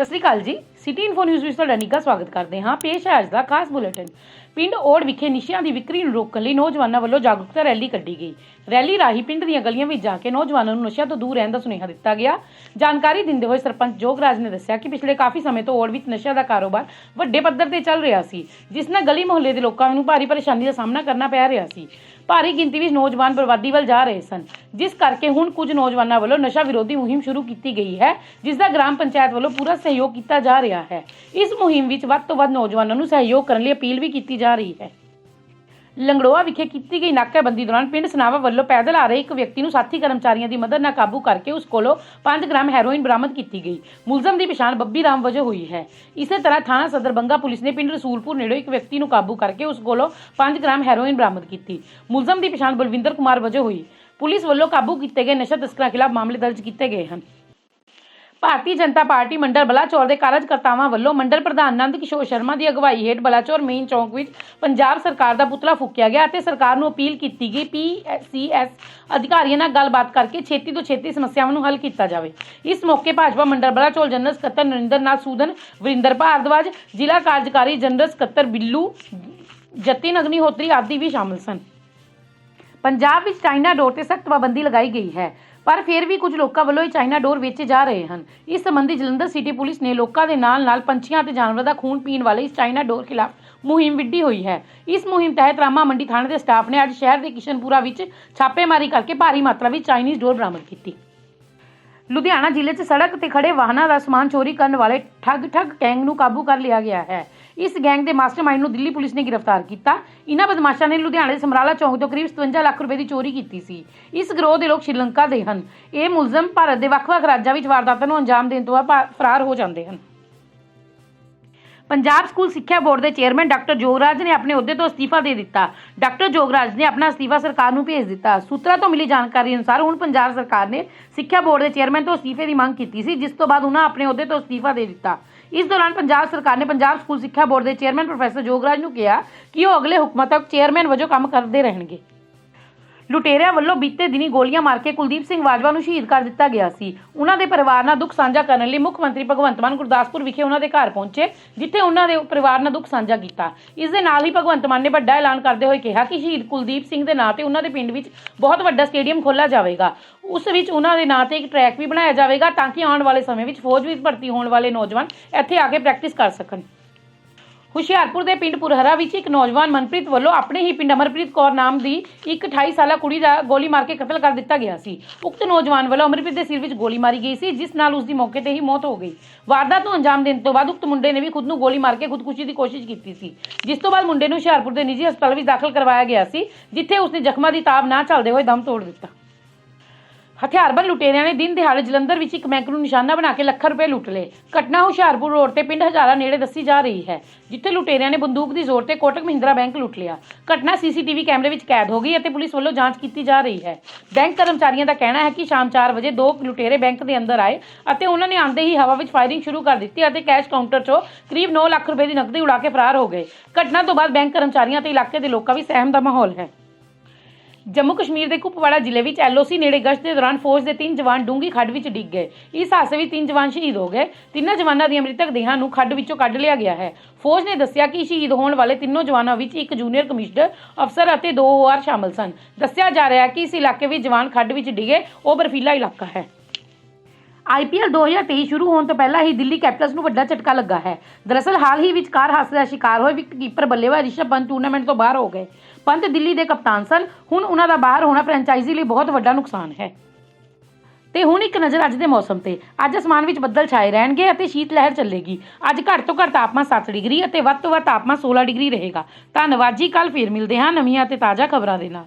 ਸਤਿ ਸ੍ਰੀ ਅਕਾਲ ਜੀ। City info news ਵਿੱਚ ਤੁਹਾਡਾ ਨਿੱਘਾ ਸਵਾਗਤ ਕਰਦੇ ਹਾਂ। ਪੇਸ਼ ਹੈ ਅੱਜ ਦਾ ਖਾਸ ਬੁਲੇਟਿਨ। ਪਿੰਡ ਓੜ ਵਿਖੇ ਨਸ਼ਿਆਂ ਦੀ ਵਿਕਰੀ ਨੂੰ ਰੋਕਣ ਲਈ ਨੌਜਵਾਨਾਂ ਵੱਲੋਂ ਜਾਗਰੂਕਤਾ ਰੈਲੀ ਕੱਢੀ ਗਈ। ਰੈਲੀ ਰਾਹੀਂ ਪਿੰਡ ਦੀਆਂ ਗਲੀਆਂ ਵਿੱਚ ਜਾ ਕੇ ਨੌਜਵਾਨਾਂ ਨੂੰ ਨਸ਼ਿਆਂ ਤੋਂ ਦੂਰ ਰਹਿਣ ਦਾ ਸੁਨੇਹਾ ਦਿੱਤਾ ਗਿਆ। ਜਾਣਕਾਰੀ ਦਿੰਦੇ ਹੋਏ ਸਰਪੰਚ ਜੋਗਰਾਜ ਨੇ ਦੱਸਿਆ ਕਿ ਪਿਛਲੇ ਕਾਫੀ ਸਮੇਂ ਤੋਂ ਓੜ ਵਿੱਚ ਨਸ਼ਿਆਂ ਦਾ ਕਾਰੋਬਾਰ ਵੱਡੇ ਪੱਧਰ ਤੇ ਚੱਲ ਰਿਹਾ ਸੀ, ਜਿਸ ਨਾਲ ਗਲੀ ਮੁਹੱਲੇ ਦੇ ਲੋਕਾਂ ਨੂੰ ਭਾਰੀ ਪਰੇਸ਼ਾਨੀ ਦਾ ਸਾਹਮਣਾ ਕਰਨਾ ਪੈ ਰਿਹਾ ਸੀ। ਭਾਰੀ ਗਿਣਤੀ ਵਿੱਚ ਨੌਜਵਾਨ ਬਰਬਾਦੀ ਵੱਲ ਜਾ ਰਹੇ ਸਨ। ਜਿਸ ਕਰਕੇ ਹੁਣ ਕੁਝ ਨੌਜਵਾਨਾਂ ਵੱਲੋਂ ਨਸ਼ਾ ਵਿਰੋਧੀ ਮੁਹਿੰਮ ਸ਼ੁਰੂ ਕੀਤੀ ਗਈ ਹੈ, ਜਿਸ ਦਾ ਗ੍ਰਾਮ ਪੰਚਾਇਤ ਵੱਲੋਂ ਪੂਰਾ ਸਹਿਯੋਗ ਕੀਤਾ ਜਾ ਰਿਹਾ ਹੈ। ਇਸ ਮੁਹਿੰਮ ਵਿੱਚ ਵੱਧ ਤੋਂ ਵੱਧ ਨੌਜਵਾਨਾਂ ਨੂੰ ਸਹਿਯੋਗ ਕਰਨ ਲਈ ਅਪੀਲ ਵੀ ਕੀਤੀ ਜਾ ਰਹੀ ਹੈ। ਲੰਗੜੋਆ ਵਿਖੇ ਕੀਤੀ ਗਈ ਨਾਕਾਬੰਦੀ ਦੌਰਾਨ ਪਿੰਡ ਸਨਾਵਾ ਵੱਲੋਂ ਪੈਦਲ ਆ ਰਹੇ ਇੱਕ ਵਿਅਕਤੀ ਨੂੰ ਸਾਥੀ ਕਰਮਚਾਰੀਆਂ ਦੀ ਮਦਦ ਨਾਲ ਕਾਬੂ ਕਰਕੇ ਉਸ ਕੋਲੋਂ 5 ਗ੍ਰਾਮ ਹੈਰੋਇਨ ਬਰਾਮਦ ਕੀਤੀ ਗਈ। ਮੁਲਜ਼ਮ ਦੀ ਪਛਾਣ ਬੱਬੀ ਰਾਮ ਵਜੋਂ ਹੋਈ ਹੈ। ਇਸੇ ਤਰ੍ਹਾਂ ਥਾਣਾ ਸਦਰ ਬੰਗਾ ਪੁਲਿਸ ਨੇ ਪਿੰਡ ਰਸੂਲਪੁਰ ਨੇੜੇ ਇੱਕ ਵਿਅਕਤੀ ਨੂੰ ਕਾਬੂ ਕਰਕੇ ਉਸ ਕੋਲੋਂ 5 ਗ੍ਰਾਮ ਹੈਰੋਇਨ ਬਰਾਮਦ ਕੀਤੀ। ਮੁਲਜ਼ਮ ਦੀ ਪਛਾਣ ਬਲਵਿੰਦਰ ਕੁਮਾਰ ਵਜੋਂ ਹੋਈ। ਪੁਲਿਸ ਵੱਲੋਂ ਕਾਬੂ ਕੀਤੇ ਗਏ ਨਸ਼ਾ ਤਸਕਰਾਂ ਖਿਲਾਫ ਮਾਮਲੇ ਦਰਜ ਕੀਤੇ ਗਏ ਹਨ। ਭਾਰਤੀ ਜਨਤਾ ਪਾਰਟੀ ਮੰਡਲ ਬਲਾਚੌਰ ਦੇ ਕਾਰਜਕਰਤਾਵਾਂ ਵੱਲੋਂ ਮੰਡਲ ਪ੍ਰਧਾਨ ਨੰਦ ਕਿਸ਼ੋਰ ਸ਼ਰਮਾ ਦੀ ਅਗਵਾਈ ਹੇਠ ਬਲਾਚੌਰ ਮੇਨ ਚੌਂਕ ਵਿੱਚ ਪੰਜਾਬ ਸਰਕਾਰ ਦਾ ਪੁਤਲਾ ਫੂਕਿਆ ਗਿਆ ਅਤੇ ਸਰਕਾਰ ਨੂੰ ਅਪੀਲ ਕੀਤੀ ਗਈ ਪੀਸੀਐਸ ਅਧਿਕਾਰੀਆਂ ਨਾਲ ਗੱਲਬਾਤ ਕਰਕੇ ਛੇਤੀ ਤੋਂ ਛੇਤੀ ਸਮੱਸਿਆਵਾਂ ਨੂੰ ਹੱਲ ਕੀਤਾ ਜਾਵੇ। ਇਸ ਮੌਕੇ ਭਾਜਪਾ ਮੰਡਲ ਬਲਾਚੌਰ ਜਨਰਲ ਸਕੱਤਰ ਨਰਿੰਦਰ ਨਾਥ ਸੂਦਨ, ਵਰਿੰਦਰ ਭਾਰਦਵਾਜ, ਜ਼ਿਲ੍ਹਾ ਕਾਰਜਕਾਰੀ ਜਨਰਲ ਸਕੱਤਰ ਬਿੱਲੂ, ਜਤਿਨ ਅਗਨੀਹੋਤਰੀ ਆਦਿ ਵੀ ਸ਼ਾਮਲ ਸਨ। ਪੰਜਾਬ ਵਿੱਚ ਚਾਈਨਾ ਡੋਰ ਤੇ ਸਖਤ ਪਾਬੰਦੀ ਲਗਾਈ ਗਈ ਹੈ। ਪਰ ਫਿਰ ਵੀ ਕੁਝ ਲੋਕਾਂ ਵੱਲੋਂ ਇਹ ਚਾਈਨਾ ਡੋਰ ਵੇਚੇ ਜਾ ਰਹੇ ਹਨ। ਇਸ ਸੰਬੰਧੀ ਜਲੰਧਰ ਸਿਟੀ ਪੁਲਿਸ ਨੇ ਲੋਕਾਂ ਦੇ ਨਾਲ-ਨਾਲ ਪੰਛੀਆਂ ਅਤੇ ਜਾਨਵਰਾਂ ਦਾ ਖੂਨ ਪੀਣ ਵਾਲੇ ਇਸ ਚਾਈਨਾ ਡੋਰ ਖਿਲਾਫ ਮੁਹਿੰਮ ਵਿੱਢੀ ਹੋਈ ਹੈ। ਇਸ ਮੁਹਿੰਮ ਤਹਿਤ ਰਾਮਾ ਮੰਡੀ ਥਾਣੇ ਦੇ ਸਟਾਫ ਨੇ ਅੱਜ ਸ਼ਹਿਰ ਦੇ ਕਿਸ਼ਨਪੁਰਾ ਵਿੱਚ ਛਾਪੇਮਾਰੀ ਕਰਕੇ ਭਾਰੀ ਮਾਤਰਾ ਵਿੱਚ ਚਾਈਨੀਜ਼ ਡੋਰ ਬਰਾਮਦ ਕੀਤੀ। ਲੁਧਿਆਣਾ ਜ਼ਿਲ੍ਹੇ 'ਚ ਸੜਕ ਤੇ ਖੜੇ ਵਾਹਨਾਂ ਦਾ ਸਮਾਨ ਚੋਰੀ ਕਰਨ ਵਾਲੇ ਠੱਗ ਠੱਗ ਗੈਂਗ ਨੂੰ ਕਾਬੂ ਕਰ ਲਿਆ ਗਿਆ ਹੈ। ਇਸ ਗੈਂਗ ਦੇ ਮਾਸਟਰਮਾਈਂਡ ਨੂੰ ਦਿੱਲੀ ਪੁਲਿਸ ਨੇ ਗ੍ਰਿਫਤਾਰ ਕੀਤਾ। ਇਹਨਾਂ ਬਦਮਾਸ਼ਾਂ ਨੇ ਲੁਧਿਆਣਾ ਦੇ ਸਮਰਾਲਾ ਚੌਂਕ ਤੋਂ ਕਰੀਬ 57 ਲੱਖ ਰੁਪਏ ਦੀ ਚੋਰੀ ਕੀਤੀ ਸੀ। ਇਸ ਗਰੋਹ ਦੇ ਲੋਕ ਸ਼੍ਰੀਲੰਕਾ ਦੇ ਹਨ। ਇਹ ਮੁਲਜ਼ਮ ਭਾਰਤ ਦੇ ਵੱਖ-ਵੱਖ ਰਾਜਾਂ ਵਿੱਚ ਵਾਰਦਾਤਾਂ ਨੂੰ ਅੰਜਾਮ ਦੇਣ ਤੋਂ ਬਾਅਦ ਫਰਾਰ ਹੋ ਜਾਂਦੇ ਹਨ। ਪੰਜਾਬ ਸਕੂਲ ਸਿੱਖਿਆ ਬੋਰਡ ਦੇ ਚੇਅਰਮੈਨ ਡਾਕਟਰ ਜੋਗਰਾਜ ਨੇ ਆਪਣੇ ਅਹੁਦੇ ਤੋਂ ਅਸਤੀਫਾ ਦੇ ਦਿੱਤਾ। ਡਾਕਟਰ ਜੋਗਰਾਜ ਨੇ ਆਪਣਾ ਅਸਤੀਫਾ ਸਰਕਾਰ ਨੂੰ ਭੇਜ ਦਿੱਤਾ। ਸੂਤਰਾਂ ਤੋਂ ਮਿਲੀ ਜਾਣਕਾਰੀ ਅਨੁਸਾਰ ਹੁਣ ਪੰਜਾਬ ਸਰਕਾਰ ਨੇ ਸਿੱਖਿਆ ਬੋਰਡ ਦੇ ਚੇਅਰਮੈਨ ਤੋਂ ਅਸਤੀਫੇ ਦੀ ਮੰਗ ਕੀਤੀ ਸੀ, ਜਿਸ ਤੋਂ ਬਾਅਦ ਉਹਨਾਂ ਆਪਣੇ ਅਹੁਦੇ ਤੋਂ ਅਸਤੀਫਾ ਦੇ ਦਿੱਤਾ। ਇਸ ਦੌਰਾਨ ਪੰਜਾਬ ਸਰਕਾਰ ਨੇ ਪੰਜਾਬ ਸਕੂਲ ਸਿੱਖਿਆ ਬੋਰਡ ਦੇ ਚੇਅਰਮੈਨ ਪ੍ਰੋਫੈਸਰ ਜੋਗਰਾਜ ਨੂੰ ਕਿਹਾ ਕਿ ਉਹ ਅਗਲੇ ਹੁਕਮਾਂ ਤੱਕ ਚੇਅਰਮੈਨ ਵਜੋਂ ਕੰਮ ਕਰਦੇ ਰਹਿਣਗੇ। ਲੁਟੇਰਿਆਂ ਵੱਲੋਂ ਬੀਤੇ ਦਿਨੀ ਗੋਲੀਆਂ ਮਾਰ ਕੇ ਕੁਲਦੀਪ ਸਿੰਘ ਬਾਜਵਾ ਨੂੰ ਸ਼ਹੀਦ ਕਰ ਦਿੱਤਾ ਗਿਆ ਸੀ। ਉਹਨਾਂ ਦੇ ਪਰਿਵਾਰ ਨਾਲ ਦੁੱਖ ਸਾਂਝਾ ਕਰਨ ਲਈ ਮੁੱਖ ਮੰਤਰੀ ਭਗਵੰਤ ਮਾਨ ਗੁਰਦਾਸਪੁਰ ਵਿਖੇ ਉਹਨਾਂ ਦੇ ਘਰ ਪਹੁੰਚੇ, ਜਿੱਥੇ ਉਹਨਾਂ ਦੇ ਪਰਿਵਾਰ ਨਾਲ ਦੁੱਖ ਸਾਂਝਾ ਕੀਤਾ। ਇਸ ਦੇ ਨਾਲ ਹੀ ਭਗਵੰਤ ਮਾਨ ਨੇ ਵੱਡਾ ਐਲਾਨ ਕਰਦੇ ਹੋਏ ਕਿਹਾ ਕਿ ਸ਼ਹੀਦ ਕੁਲਦੀਪ ਸਿੰਘ ਦੇ ਨਾਂ ਤੇ ਉਹਨਾਂ ਦੇ ਪਿੰਡ ਵਿੱਚ ਬਹੁਤ ਵੱਡਾ ਸਟੇਡੀਅਮ ਖੋਲ੍ਹਿਆ ਜਾਵੇਗਾ। ਉਸ ਵਿੱਚ ਉਹਨਾਂ ਦੇ ਨਾਂ ਤੇ ਇੱਕ ਟਰੈਕ ਵੀ ਬਣਾਇਆ ਜਾਵੇਗਾ ਤਾਂ ਕਿ ਆਉਣ ਵਾਲੇ ਸਮੇਂ ਵਿੱਚ ਫੌਜ ਵਿੱਚ ਭਰਤੀ ਹੋਣ ਵਾਲੇ ਨੌਜਵਾਨ ਇੱਥੇ ਆ ਕੇ ਪ੍ਰੈਕਟਿਸ ਕਰ ਸਕਣ। ਹੁਸ਼ਿਆਰਪੁਰ ਦੇ ਪਿੰਡ ਪੁਰਹਰਾ ਵਿੱਚ ਇੱਕ ਨੌਜਵਾਨ ਮਨਪ੍ਰੀਤ ਵੱਲੋਂ ਆਪਣੇ ਹੀ ਪਿੰਡ ਅਮਰਪ੍ਰੀਤ ਕੌਰ ਨਾਮ ਦੀ ਇੱਕ 28 ਸਾਲਾ ਕੁੜੀ ਦਾ ਗੋਲੀ ਮਾਰ ਕੇ ਕਤਲ ਕਰ ਦਿੱਤਾ ਗਿਆ ਸੀ। ਉਕਤ ਨੌਜਵਾਨ ਵੱਲੋਂ ਅਮਰਪ੍ਰੀਤ ਦੇ ਸਿਰ ਵਿੱਚ ਗੋਲੀ ਮਾਰੀ ਗਈ ਸੀ, ਜਿਸ ਨਾਲ ਉਸ ਦੀ ਮੌਕੇ ਤੇ ਹੀ ਮੌਤ ਹੋ ਗਈ। ਵਾਰਦਾਤ ਨੂੰ ਅੰਜਾਮ ਦੇਣ ਤੋਂ ਬਾਅਦ ਉਕਤ ਮੁੰਡੇ ਨੇ ਵੀ ਖੁਦ ਨੂੰ ਗੋਲੀ ਮਾਰ ਕੇ ਖੁਦਕੁਸ਼ੀ ਦੀ ਕੋਸ਼ਿਸ਼ ਕੀਤੀ ਸੀ। ਜਿਸ ਤੋਂ ਬਾਅਦ ਮੁੰਡੇ ਨੂੰ ਹੁਸ਼ਿਆਰਪੁਰ ਦੇ ਨਿੱਜੀ ਹਸਪਤਾਲ ਵਿੱਚ ਦਾਖਲ ਕਰਵਾਇਆ ਗਿਆ ਸੀ, ਜਿੱਥੇ ਉਸਨੇ ਜ਼ਖਮਾਂ ਦੀ ਤਾਬ ਨਾ ਝੱਲਦੇ ਹੋਏ ਦਮ ਤੋੜ ਦਿੱਤਾ। ਹਥਿਆਰਬੰਦ ਲੁਟੇਰਿਆਂ ਨੇ ਦਿਨ ਦਿਹਾੜੇ ਜਲੰਧਰ ਵਿੱਚ ਇੱਕ ਬੈਂਕ ਨੂੰ ਨਿਸ਼ਾਨਾ ਬਣਾ ਕੇ ਲੱਖਾਂ ਰੁਪਏ ਲੁੱਟ ਲਏ। ਘਟਨਾ ਹੁਸ਼ਿਆਰਪੁਰ ਰੋਡ ਤੇ ਪਿੰਡ ਹਜ਼ਾਰਾ ਨੇੜੇ ਦੱਸੀ ਜਾ ਰਹੀ ਹੈ, ਜਿੱਥੇ ਲੁਟੇਰਿਆਂ ਨੇ ਬੰਦੂਕ ਦੀ ਜ਼ੋਰ ਤੇ ਕੋਟਕ ਮਹਿੰਦਰਾ ਬੈਂਕ ਲੁੱਟ ਲਿਆ। ਘਟਨਾ ਸੀਸੀਟੀਵੀ ਕੈਮਰੇ ਵਿੱਚ ਕੈਦ ਹੋ ਗਈ ਅਤੇ ਪੁਲਿਸ ਵੱਲੋਂ ਜਾਂਚ ਕੀਤੀ ਜਾ ਰਹੀ ਹੈ। ਬੈਂਕ ਕਰਮਚਾਰੀਆਂ ਦਾ ਕਹਿਣਾ ਹੈ ਕਿ ਸ਼ਾਮ 4 ਵਜੇ ਦੋ ਲੁਟੇਰੇ ਬੈਂਕ ਦੇ ਅੰਦਰ ਆਏ ਅਤੇ ਉਹਨਾਂ ਨੇ ਆਂਦੇ ਹੀ ਹਵਾ ਵਿੱਚ ਫਾਇਰਿੰਗ ਸ਼ੁਰੂ ਕਰ ਦਿੱਤੀ ਅਤੇ ਕੈਸ਼ ਕਾਊਂਟਰ 'ਚੋਂ ਕਰੀਬ 9 ਲੱਖ ਰੁਪਏ ਦੀ ਨਕਦੀ ਉਡਾ ਕੇ ਫਰਾਰ ਹੋ ਗਏ। ਘਟਨਾ ਤੋਂ ਬਾਅਦ ਬੈਂਕ ਕਰਮਚਾਰੀਆਂ ਤੇ ਇਲਾਕੇ ਦੇ ਲੋਕਾਂ ਵਿੱਚ ਸਹਿਮ ਦਾ ਮਾਹੌਲ ਹੈ। ਜੰਮੂ ਕਸ਼ਮੀਰ ਦੇ ਕੁਪਵਾੜਾ ਜ਼ਿਲ੍ਹੇ ਵਿੱਚ ਐਲਓਸੀ ਨੇੜੇ ਗਸ਼ਤ ਦੇ ਦੌਰਾਨ ਫੌਜ ਦੇ ਤਿੰਨ ਜਵਾਨ ਡੂੰਗੀ ਖੱਡ ਵਿੱਚ ਡਿੱਗ ਗਏ। ਇਸ ਹਾਦਸੇ ਵਿੱਚ ਤਿੰਨ ਜਵਾਨ ਸ਼ਹੀਦ ਹੋ ਗਏ। ਤਿੰਨਾਂ ਜਵਾਨਾਂ ਦੀਆਂ ਮ੍ਰਿਤਕ ਦੇਹਾਂ ਨੂੰ ਖੱਡ ਵਿੱਚੋਂ ਕੱਢ ਲਿਆ ਗਿਆ ਹੈ। ਫੌਜ ਨੇ ਦੱਸਿਆ ਕਿ ਸ਼ਹੀਦ ਹੋਣ ਵਾਲੇ ਤਿੰਨੋਂ ਜਵਾਨਾਂ ਵਿੱਚ ਇੱਕ ਜੂਨੀਅਰ ਕਮਿਸ਼ਨਰ, ਅਫਸਰ ਅਤੇ ਦੋ ਓਆਰ ਸ਼ਾਮਲ ਸਨ। ਦੱਸਿਆ ਜਾ ਰਿਹਾ ਹੈ ਕਿ ਇਸ ਇਲਾਕੇ ਵਿੱਚ ਜਵਾਨ ਖੱਡ ਵਿੱਚ ਡਿੱਗੇ, ਉਹ ਬਰਫੀਲਾ ਇਲਾਕਾ ਹੈ। ਆਈਪੀਐਲ 2023 ਸ਼ੁਰੂ ਹੋਣ ਤੋਂ ਪਹਿਲਾਂ ਹੀ ਦਿੱਲੀ ਕੈਪੀਟਲਸ ਨੂੰ ਵੱਡਾ ਝਟਕਾ ਲੱਗਾ ਹੈ। ਦਰਅਸਲ ਹਾਲ ਹੀ ਵਿੱਚ ਕਾਰ ਹਾਦਸੇ ਦਾ ਸ਼ਿਕਾਰ ਹੋਏ ਵਿਕਟਕੀਪਰ ਬੱਲੇਬਾਜ਼ ਰਿਸ਼ਭ ਪੰਤ ਟੂਰਨਾਮੈਂਟ ਤੋਂ ਬਾਹਰ ਹੋ ਗਏ। ਪੰਤ ਦਿੱਲੀ ਦੇ ਕਪਤਾਨ ਸਨ। ਹੁਣ ਉਹਨਾਂ ਦਾ ਬਾਹਰ ਹੋਣਾ ਫਰੈਂਚਾਈਜ਼ੀ ਲਈ ਬਹੁਤ ਵੱਡਾ ਨੁਕਸਾਨ ਹੈ। ਤੇ ਹੁਣ ਇੱਕ ਨਜ਼ਰ ਅੱਜ ਦੇ ਮੌਸਮ ਤੇ। ਅੱਜ ਅਸਮਾਨ ਵਿੱਚ ਬੱਦਲ ਛਾਏ ਰਹਿਣਗੇ ਅਤੇ ਸ਼ੀਤ ਲਹਿਰ ਚੱਲੇਗੀ। ਅੱਜ ਘੱਟ ਤੋਂ ਘੱਟ ਤਾਪਮਾਨ 7 ਡਿਗਰੀ ਅਤੇ ਵੱਧ ਤੋਂ ਵੱਧ ਤਾਪਮਾਨ 16 ਡਿਗਰੀ ਰਹੇਗਾ। ਧੰਨਵਾਦ ਜੀ ਕੱਲ ਫੇਰ ਮਿਲਦੇ ਹਾਂ ਨਵੀਆਂ ਅਤੇ ਤਾਜ਼ਾ ਖਬਰਾਂ ਦੇ ਨਾਲ।